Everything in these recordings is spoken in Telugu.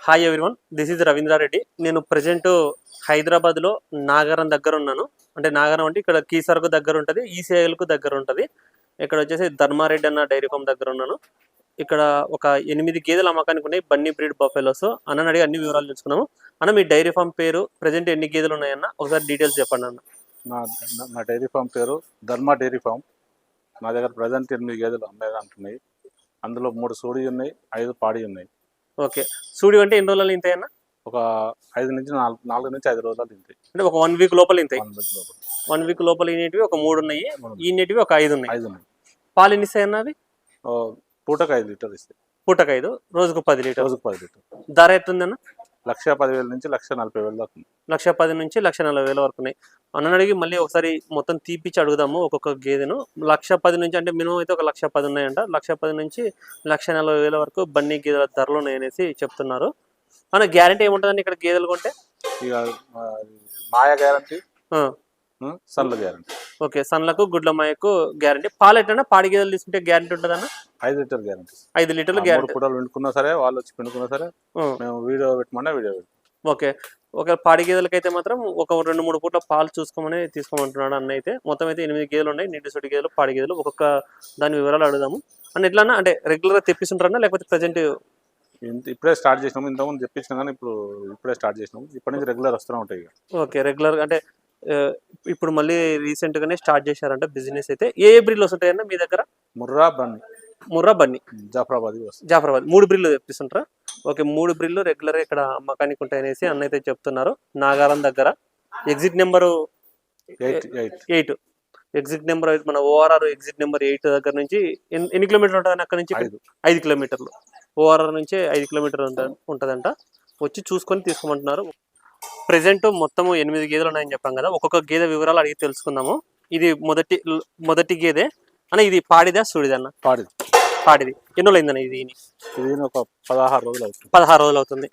Hi everyone this is Ravindra Reddy నేను ప్రజెంట్ హైదరాబాద్లో నాగారం దగ్గర ఉన్నాను. అంటే నాగారం అంటే ఇక్కడ కీసరకు దగ్గర ఉంటుంది ఈసీఐలకు దగ్గర ఉంటుంది. ఇక్కడ వచ్చేసి ధర్మారెడ్డి అన్న డైరీ ఫామ్ దగ్గర ఉన్నాను. ఇక్కడ ఒక ఎనిమిది గేదెలు అమ్మకానికి ఉన్నాయి బన్నీ బ్రీడ్ బఫెలోస్. అన్న అడిగి అన్ని వివరాలు తెలుసుకున్నాము అన్న మీ డైరీ ఫామ్ పేరు ప్రజెంట్ ఎన్ని గేదెలు ఉన్నాయన్న? ఒకసారి డీటెయిల్స్ చెప్పండి అన్న. నా నా- డైరీ ఫామ్ పేరు ధర్మ డైరీ ఫామ్. నా దగ్గర ప్రజెంట్ ఎనిమిది గేదెలు అమ్మేది అంటున్నాయి అందులో మూడు సూడి ఉన్నాయి ఐదు పాడి ఉన్నాయి ఓకే. సూడి అంటే ఎన్ని రోజులు ఇంతాయి అన్న ఒక ఐదు నుంచి నాలుగు నాలుగు నుంచి ఐదు రోజులు తింటాయి. అంటే ఒక వన్ వీక్ లోపల ఇంతాయి వన్ వీక్ లోపల. ఈనేటివి ఒక మూడు ఉన్నాయి. ఈనేటివి ఒక ఐదు ఉన్నాయి. ఐదు ఉన్నాయి. పాలు ఎన్ని ఇస్తాయి అన్న అవి? ఓ, పూటకు ఐదు లీటర్ ఇస్తాయి. పూటకు ఐదు రోజుకు పది లీటర్ రోజుకు పది లీటర్ ధర ఎట్టుందన్న లక్ష పదివేల నుంచి లక్ష నలభై వేలు దాకా. లక్ష పది నుంచి లక్ష నలభై వేల వరకు ఉన్నాయి. అన్నని అడిగి మళ్ళీ ఒకసారి మొత్తం తీపిచ్చి అడుగుదాము ఒక్కొక్క గేదెను. లక్ష పది నుంచి అంటే మినిమం అయితే ఒక లక్ష పది ఉన్నాయంట. లక్ష పది నుంచి లక్ష నలభై వేల వరకు బన్నీ గేదెల ధరలు ఉన్నాయనేసి చెప్తున్నారు. మన గ్యారంటీ ఏముంటుందండి ఇక్కడ గేదెలు కొంటే? ఇక మాయ గ్యారంటీ. సన్ల గ్యారంటీ. ఓకే సన్లకు గుడ్ల మాయకు గ్యారంటీ. పాలు ఎట్లన్నా పాడి గేదెలు తీసుకుంటే గ్యారంటీ ఉంటుందన్న? ఐదు లీటర్ గ్యారంటీ. ఐదు లీటర్లు గ్యారంటీ. పూటలు వండుకున్నా సరే వాళ్ళు వచ్చి పిండుకున్నా సరే మేము వీడియో పెట్టమన్నా వీడియో పెడతాం ఓకే ఒక పాడి గేదెలకి అయితే మాత్రం ఒక రెండు మూడు పూట్ల పాలు చూసుకోమని తీసుకోమంటున్నాడు అన్న అయితే మొత్తం అయితే ఎనిమిది గేదెలు ఉన్నాయి నిండు సొటి గేదెలు పాడి గేదెలు ఒక్కొక్క దాని వివరాలు అడుగుదాము. అండ్ ఎట్లా అంటే రెగ్యులర్గా తెప్పిస్తుంటారన్నా లేకపోతే ప్రజెంట్ ఇప్పుడే స్టార్ట్ చేసినాము ఇంతకుముందు తెప్పించినా కానీ ఇప్పుడు ఇప్పుడే స్టార్ట్ చేసినాము. ఇప్పటి నుంచి రెగ్యులర్ వస్తూనే ఉంటాయి ఓకే రెగ్యులర్గా అంటే ఇప్పుడు మళ్ళీ రీసెంట్గానే స్టార్ట్ చేశారంట బిజినెస్ అయితే. ఏ బ్రిల్ వస్తుంటాయన్న మీ దగ్గర? ముర్రా బన్నీ. ముర్రా బన్నీ. జాఫరాబాద్ జాఫరాబాద్. మూడు బ్రిల్లు తెప్పిస్తుంటారా? ఓకే మూడు బ్రిల్లు రెగ్యులర్గా ఇక్కడ అమ్మకానికి ఉంటాయనేసి అన్న అయితే చెప్తున్నారు. నాగారం దగ్గర. Exit number eight exit number మన ఓఆర్ఆర్ ఎగ్జిట్ నెంబర్ ఎయిట్ దగ్గర నుంచి ఎన్ని కిలోమీటర్లు ఉంటుంది అక్కడ నుంచి? ఐదు కిలోమీటర్లు. ఓఆర్ఆర్ నుంచి ఐదు కిలోమీటర్లు ఉంట- ఉంటుందంట. వచ్చి చూసుకొని తీసుకోమంటున్నారు. ప్రెసెంట్ మొత్తము ఎనిమిది గేదెలు ఉన్నాయని చెప్పాం కదా ఒక్కొక్క గేదె వివరాలు అడిగి తెలుసుకుందాము. ఇది మొదటి మొదటి గేదె. అన్న ఇది పాడిదా సూడిదన్న? పాడి పాడిది. ఎన్ని అయిందన్న ఇది? ఒక పదహారు రోజులు అవుతుంది. పదహారు రోజులు అవుతుంది.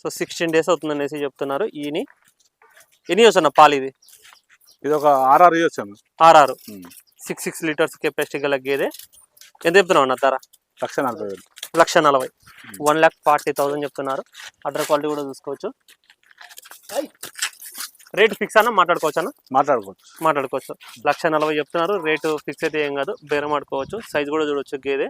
సో సిక్స్టీన్ డేస్ అవుతుంది అనేసి చెప్తున్నారు ఈని ఎన్ని ఇయర్స్ అన్న పాలు ఇది? ఇది ఒక ఆర్ఆర్ వచ్చాము RR. Six six litres capacity గల గేదె. ఎంత చెప్తున్నావు అన్న ధర? లక్ష నలభై వేలు. లక్ష నలభై. వన్ ల్యాక్ ఫార్టీ థౌసండ్ చెప్తున్నారు. అడ్డర్ క్వాలిటీ కూడా చూసుకోవచ్చు. రేట్ ఫిక్స్ అన్న మాట్లాడుకోవచ్చు అన్న? మాట్లాడుకోవచ్చు. మాట్లాడుకోవచ్చు. లక్ష నలభై చెప్తున్నారు. రేటు ఫిక్స్ అయితే ఏం కాదు. బేరం ఆడుకోవచ్చు. సైజ్ కూడా చూడవచ్చు గేదె.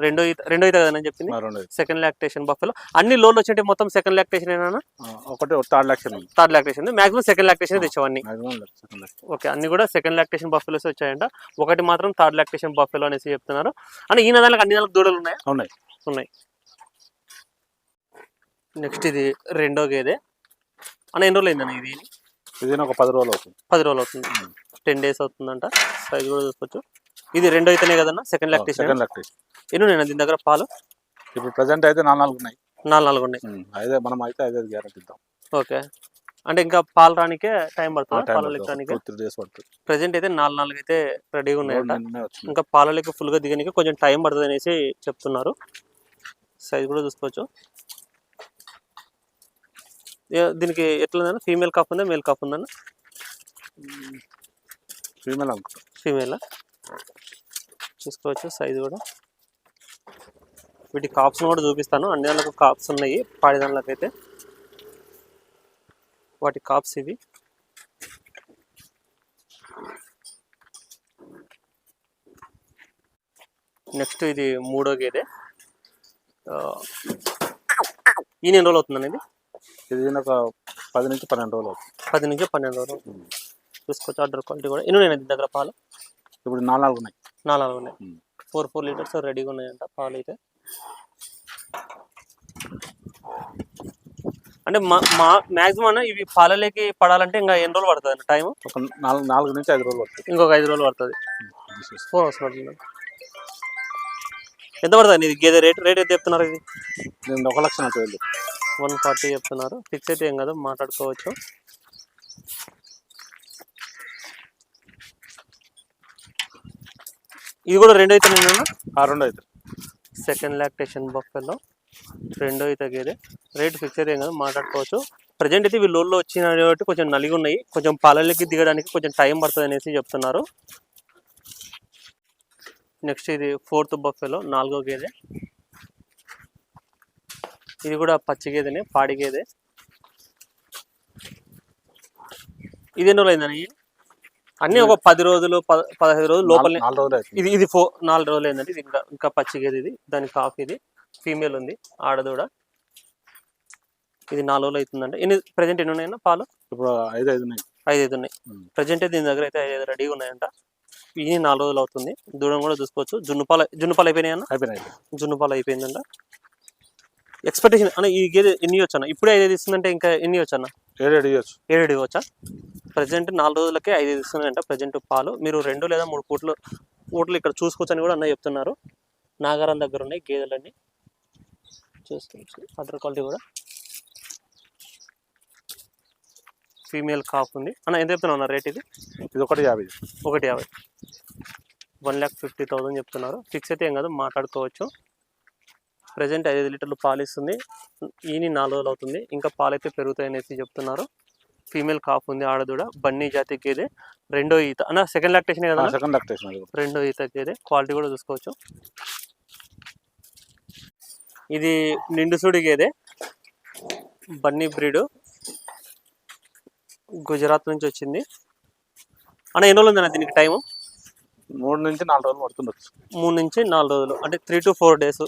రెండో ఈత రెండో ఈత కదా నేను చెప్పింది. Second lactation buffalo. అన్ని లోన్లు వచ్చింటే మొత్తం సెకండ్ లాక్టేషన్ ఏనా? ఒకటి ఒక థర్డ్ ఉంది. Third lactation maximum second lactation lakh okay అన్ని కూడా సెకండ్ లాక్టేషన్ బఫెలోస్ వచ్చాయంట. ఒకటి మాత్రం థర్డ్ లాక్టేషన్ బఫెలో అనేసి చెప్తున్నారు. అని ఈ నెలలకు అన్ని నెలలకు దూడలు ఉన్నాయా? ఉన్నాయి. ఉన్నాయి. నెక్స్ట్ ఇది రెండో గేదె. అన్న ఎన్ని రోజులు అయిందన్న ఇది? ఇది ఒక పది రోజులు అవుతుంది. పది రోజులు అవుతుంది. టెన్ డేస్ అవుతుందంట. సైజ్ కూడా చూసుకోవచ్చు. ఇది రెండో అయితేనే కదన్న? సెకండ్ లాక్టేషన్ సెకండ్ లక్ష ఎన్ని ఉన్నాయి దీని దగ్గర పాలు? ఇప్పుడు ప్రజెంట్ అయితే నాలుగు నాలుగు ఉన్నాయి. నాలుగు నాలుగు ఉన్నాయి. ఐదే మనం అయితే ఐదు ఐదు గ్యారెంటీ ఇద్దాం. ఓకే. అంటే ఇంకా పాలు రానికే టైం పడుతుంది? పాలు లెక్కడానికి ప్రెసెంట్ అయితే నాలుగు నాలుగు అయితే రెడీగా ఉన్నాయంట. రోడ్ నిన్ననే వచ్చింది ఇంకా పాలలకి ఫుల్గా దిగడానికి కొంచెం టైం పడుతుంది అనేసి చెప్తున్నారు. సైజ్ కూడా చూసుకోవచ్చు. దీనికి ఎట్లా ఫీమేల్ కాఫ్ ఉందా? మేల్ కాఫ్ ఉందన్న? ఫీమేల్ ఫీమేల్ చూసుకోవచ్చు సైజ్ కూడా. వీటి కాప్స్ కూడా చూపిస్తాను. అన్ని దానికి కాప్స్ ఉన్నాయి. పాడి అయితే వాటి కాప్స్ ఇవి. నెక్స్ట్ ఇది మూడో గేదె ఈ ఎన్ని రోజులు అవుతుందండి ఇది? ఇది ఒక పది నుంచి పన్నెండు రోజులు అవుతుంది. పది నుంచి పన్నెండు రోజులు. చూసుకోవచ్చు ఆర్డర్ క్వాలిటీ కూడా. ఎన్ని ఉన్నాయి దీని దగ్గర పాలు? ఇప్పుడు నాలుగు ఉన్నాయి. నాలుగు ఉన్నాయి. ఫోర్ ఫోర్ లీటర్స్ రెడీగా ఉన్నాయంట పాలు అయితే అంటే మా మా మ్యాక్సిమం అన్న ఇవి పాలలోకి పడాలంటే ఇంకా ఎన్ని రోజులు పడుతుంది అన్న టైం ఒక నాలుగు నాలుగు నుంచి ఐదు రోజులు పడుతుంది. ఇంకొక ఐదు రోజులు పడుతుంది. ఫోర్ అవర్స్ పడుతుంది ఎంత పడుతుంది ఇది? గేదె రేట్ రేట్ ఎంత చెప్తున్నారు ఇది? దీని ఒక లక్ష నలభై వన్ ఫార్టీ చెప్తున్నారు. ఫిక్స్ అయితే ఏం కాదు మాట్లాడుకోవచ్చు. ఇది కూడా రెండు అయితే నేను ఆ రెండు అయితే సెకండ్ లాక్టేషన్ బఫెల్లో రెండో అయితే గేదె రేట్ ఫిక్స్ అయితే కాదు మాట్లాడుకోవచ్చు. ప్రజెంట్ అయితే ఇవి లోన్లో వచ్చిన కాబట్టి కొంచెం నలిగి ఉన్నాయి కొంచెం పాలలకి దిగడానికి కొంచెం టైం పడుతుంది అనేసి చెప్తున్నారు. నెక్స్ట్ ఇది ఫోర్త్ బఫెలో నాలుగో గేదె. ఇది కూడా పచ్చి గేదెనే పాడి గేదె. ఇది ఎన్ని రోజులు అయిందని అన్ని ఒక పది రోజులు పద- పదహైదు రోజులు అవుతుంది. ఇది ఇది ఫో నాలుగు రోజులు అయిందండి. ఇది ఇంకా ఇంకా పచ్చి గేదె ఇది. దాని కాఫ్ ఇది. ఫీమేల్ ఉంది. ఆడదూడ. ఇది నాలుగు రోజులు అవుతుందండి. ఎన్ని ప్రజెంట్ ఎన్ని ఉన్నాయన్న పాలు? ఇప్పుడు ఐదు ఐదు ఉన్నాయి. ఐదు ఐదు ఉన్నాయి. ప్రజెంట్ దీని దగ్గర అయితే ఐదు ఐదు రెడీగా ఉన్నాయంట. ఇది నాలుగు రోజులు అవుతుంది. దూడం కూడా చూసుకోవచ్చు. జున్నుపాలు జున్నుపాలు అయిపోయినాయన్న? అయిపోయినాయి జున్నుపాలు అయిపోయిందంట. ఎక్స్పెక్టేషన్ అన్న ఈ గేదె ఎన్ని వచ్చాను ఇప్పుడే ఐదు ఇస్తుందంటే ఇంకా ఎన్ని వచ్చాను ఏడు ఏడు ఇవ్వచ్చు ఏడు ఇవ్వచ్చా ప్రజెంట్ నాలుగు రోజులకే ఐదు ఇస్తున్నాయంట ప్రజెంట్ పాలు. మీరు రెండు లేదా మూడు పూట్లు పూట్లు ఇక్కడ చూసుకోవచ్చని కూడా అన్న చెప్తున్నారు. నాగారం దగ్గర ఉన్నాయి గేదెలన్నీ. చూసుకోవచ్చు అదర్ క్వాలిటీ కూడా. ఫీమేల్ కాఫ్ ఉంది. అన్న ఎంత చెప్తున్నావు అన్న రేట్ ఇది? ఇది ఒకటి యాభై. ఒకటి యాభై. వన్ ల్యాక్ ఫిఫ్టీ థౌసండ్ చెప్తున్నారు. ఫిక్స్ అయితే ఏం కాదు మాట్లాడుకోవచ్చు. ప్రజెంట్ ఐదు లీటర్లు పాలు ఇస్తుంది. ఈని నాలుగు రోజులు అవుతుంది. ఇంకా పాలు అయితే పెరుగుతాయి అనేసి చెప్తున్నారు. ఫీమేల్ కాఫ్ ఉంది ఆడదూడ. బన్నీ జాతి గేదె రెండో ఈత. అన్న సెకండ్ లాక్టేషన్ కదా? Second lactation. రెండో ఈత గేదె. క్వాలిటీ కూడా చూసుకోవచ్చు. ఇది నిండుసుడి గేదె. బన్నీ బ్రీడ్. గుజరాత్ నుంచి వచ్చింది. అన్న ఎన్ని రోజులు ఉందన్న దీనికి టైము? మూడు నుంచి నాలుగు రోజులు పడుతుండొచ్చు. మూడు నుంచి నాలుగు రోజులు. అంటే three to four days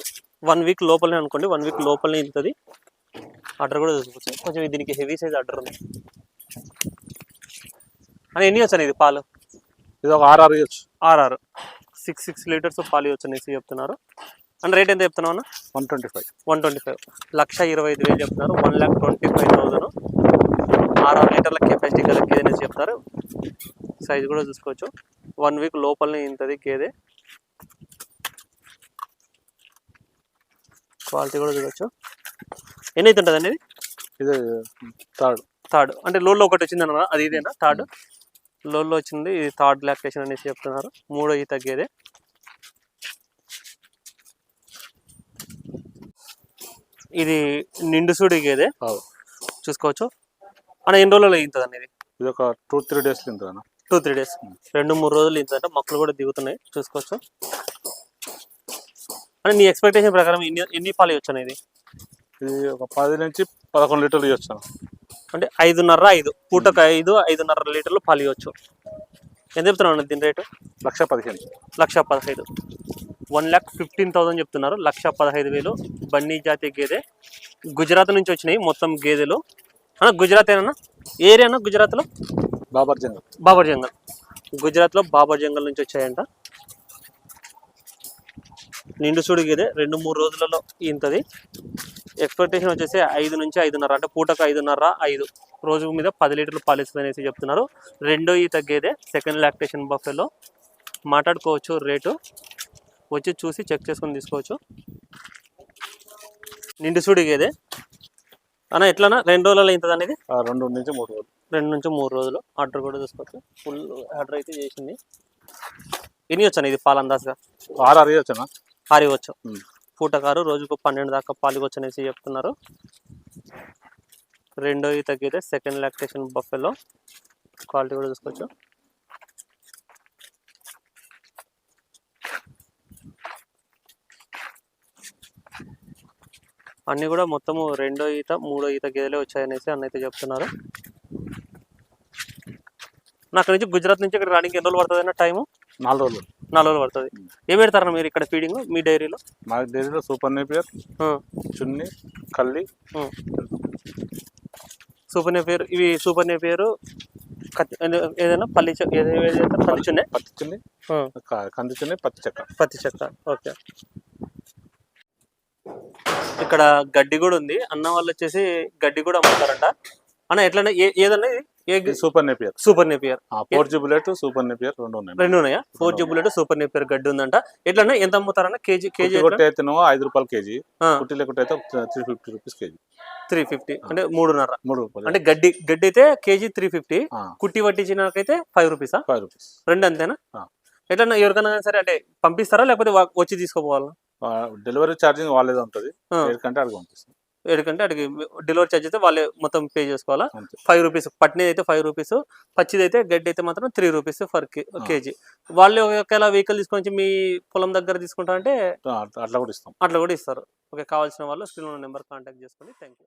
one week లోపలనే అనుకోండి వన్ వీక్ లోపలనే వెళ్తుంది. ఆర్డర్ కూడా చూసుకోవచ్చు. కొంచెం దీనికి హెవీ సైజ్ ఆర్డర్ ఉంది. అని ఎన్ని వచ్చాను ఇది పాలు? ఇది ఒక ఆరు ఆరు ఇవ్వచ్చు. ఆర్ఆర్ సిక్స్ సిక్స్ లీటర్స్ పాలు ఇవ్వచ్చు అనేసి చెప్తున్నారు. అండ్ రేట్ ఎంత చెప్తున్నావు అన్న? One twenty five. One twenty five. Lakh ఇరవై ఐదు వేలు చెప్తున్నారు. One lakh twenty five thousand ఆరు లీటర్ల కెపాసిటీ గేదె అనేసి చెప్తారు. సైజ్ కూడా చూసుకోవచ్చు. వన్ వీక్ లోపలనే ఇంతది గేదె క్వాలిటీ కూడా చూడవచ్చు ఎన్ని అయితే ఉంటుంది అనేది ఇది? థర్డ్. థర్డ్. అంటే లోల్లో ఒకటి వచ్చింది అన్న అది ఇదేనా? థర్డ్. లోల్లో వచ్చింది. ఇది థర్డ్ లాక్టేషన్ అనేసి చెప్తున్నారు. మూడో ఈత గేదె ఇది నిండుసుడి గేదె చూసుకోవచ్చు. అన్న ఎన్ని రోజులు ఇంతది అనేది ఇది ఒక టూ త్రీ డేస్ అన్న టూ త్రీ డేస్. రెండు మూడు రోజులు ఇంతంటే మొక్కలు కూడా దిగుతున్నాయి. చూసుకోవచ్చు. అంటే నీ ఎక్స్పెక్టేషన్ ప్రకారం ఎన్ని ఎన్ని పాలు ఇవ్వచ్చు అనేది? ఇది ఒక పది నుంచి పదకొండు లీటర్లు ఇవ్వచ్చు. అన్న అంటే ఐదున్నర ఐదు. పూటకు ఐదు ఐదున్నర లీటర్లు పాలు ఇవ్వచ్చు. ఎంత చెప్తున్నావు అన్న దీని రేటు? లక్ష పదిహేను. లక్ష పదహైదు. వన్ ల్యాక్ ఫిఫ్టీన్ థౌసండ్ చెప్తున్నారు. లక్ష పదహైదు వేలు. బన్నీ జాతి గేదె. గుజరాత్ నుంచి వచ్చినాయి మొత్తం గేదెలు. అన్న గుజరాత్ ఏనన్నా ఏరియానా గుజరాత్లో? బాబర్ జంగల్. బాబర్ జంగల్. గుజరాత్లో బాబర్ జంగల్ నుంచి వచ్చాయంట. నిండు చూడు గేదె రెండు మూడు రోజులలో ఇంతది ఎక్స్పెక్టేషన్ వచ్చేసి ఐదు నుంచి ఐదున్నర. అంటే పూటకు ఐదున్నర ఐదు. రోజు మీద పది లీటర్లు పాలిస్తుంది అనేసి చెప్తున్నారు. రెండో ఈత గేదె. Second lactation buffalo. మాట్లాడుకోవచ్చు రేటు. వచ్చి చూసి చెక్ చేసుకొని తీసుకోవచ్చు. నిండు చూడు గేదె అన్న ఎట్లనా రెండు రోజులలో ఇంతది అనేది? ఆ, రెండు నుంచి మూడు రోజులు. రెండు నుంచి మూడు రోజులు ఆర్డర్ కూడా చూసుకోవచ్చు ఫుల్ ఆర్డర్ అయితే చేసింది. ఎన్ని వచ్చాను ఇది పాలు అందాజుగా? ఆరు ఆరు ఇవ్వచ్చు అన్న ఆరి వచ్చు ఉమ్. పూటకారు రోజుకు పన్నెండు దాకా పాలు వచ్చు అనేసి చెప్తున్నారు. రెండో ఈ తగ్గితే సెకండ్ లాక్టేషన్ బఫెలో క్వాలిటీ కూడా చూసుకోవచ్చు. అన్ని కూడా మొత్తము రెండో ఈత మూడో ఈత గేదెలే వచ్చాయనేసి అన్న అయితే చెప్తున్నారు. నాకు నుంచి గుజరాత్ నుంచి ఇక్కడ రానికి ఎన్ని రోజులు పడుతుంది అన్న టైము నాలుగు రోజులు. నాలుగు రోజులు పడుతుంది. ఏం పెడతారన్న మీరు ఇక్కడ ఫీడింగ్ మీ డైరీలో మా డైరీలో సూపర్ నేపియర్ చున్ని కల్లి. సూపర్ నేపియర్ ఇవి సూపర్ నేపియర్ ఏదైనా పల్లి చె- ఏది- ఏదైతే పల్లి చున్నే? పత్తి చున్ని కంది చున్ని పత్తి చెక్క. పత్తి చెక్క ఓకే. ఇక్కడ గడ్డి కూడా ఉంది. అన్న వాళ్ళు వచ్చేసి గడ్డి కూడా అమ్ముతారంట. అన్న ఎట్లన్నా ఏ ఏదన్నా ఇది? ఏ super Napier super Napier four G bullet super Napier రెండు ఉన్నాయి. రెండు ఉన్నాయా. Four G bullet super Napier గడ్డి ఉందంట. ఎట్లన్నా ఎంత అమ్ముతారన్న? కేజీ కేజీ కుట్టి అయితేనేమో ఐదు రూపాయలు కేజీ. కుట్టి లేకుంటే అయితే three fifty rupees kg. Three fifty అంటే మూడున్నర. మూడు రూపాయలు. అంటే గడ్డి గడ్డి అయితే కేజీ త్రీ ఫిఫ్టీ కుట్టి పట్టించినాకైతే ఫైవ్ రూపీసా ఫైవ్ రూపీస్ రెండు అంతేనా. ఎట్లన్నా ఎవరికైనా కానీ సరే అంటే పంపిస్తారా? లేకపోతే వచ్చి తీసుకోపోవాలా? డెలివరీ ఛార్జింగ్ వాళ్ళేదే ఉంటుంది. ఎందుకంటే అడిగి పంపిస్తాం. ఎక్కడికంటే అడిగి డెలివరీ ఛార్జ్ అయితే వాళ్ళే మొత్తం పే చేసుకోవాలా? ఫైవ్ రూపీస్ పట్టినది అయితే ఫైవ్ రూపీస్ పచ్చిది అయితే గడ్డి అయితే మాత్రం త్రీ రూపీస్ ఫర్ కేజీ. వాళ్ళు ఒకవేళ వెహికల్ తీసుకొని మీ పొలం దగ్గర తీసుకుంటారంటే అట్లా అట్లా కూడా ఇస్తాం. అట్లా కూడా ఇస్తారు. ఓకే కావాల్సిన వాళ్ళు స్క్రీన్ నెంబర్ కాంటాక్ట్ చేసుకోండి థ్యాంక్ యూ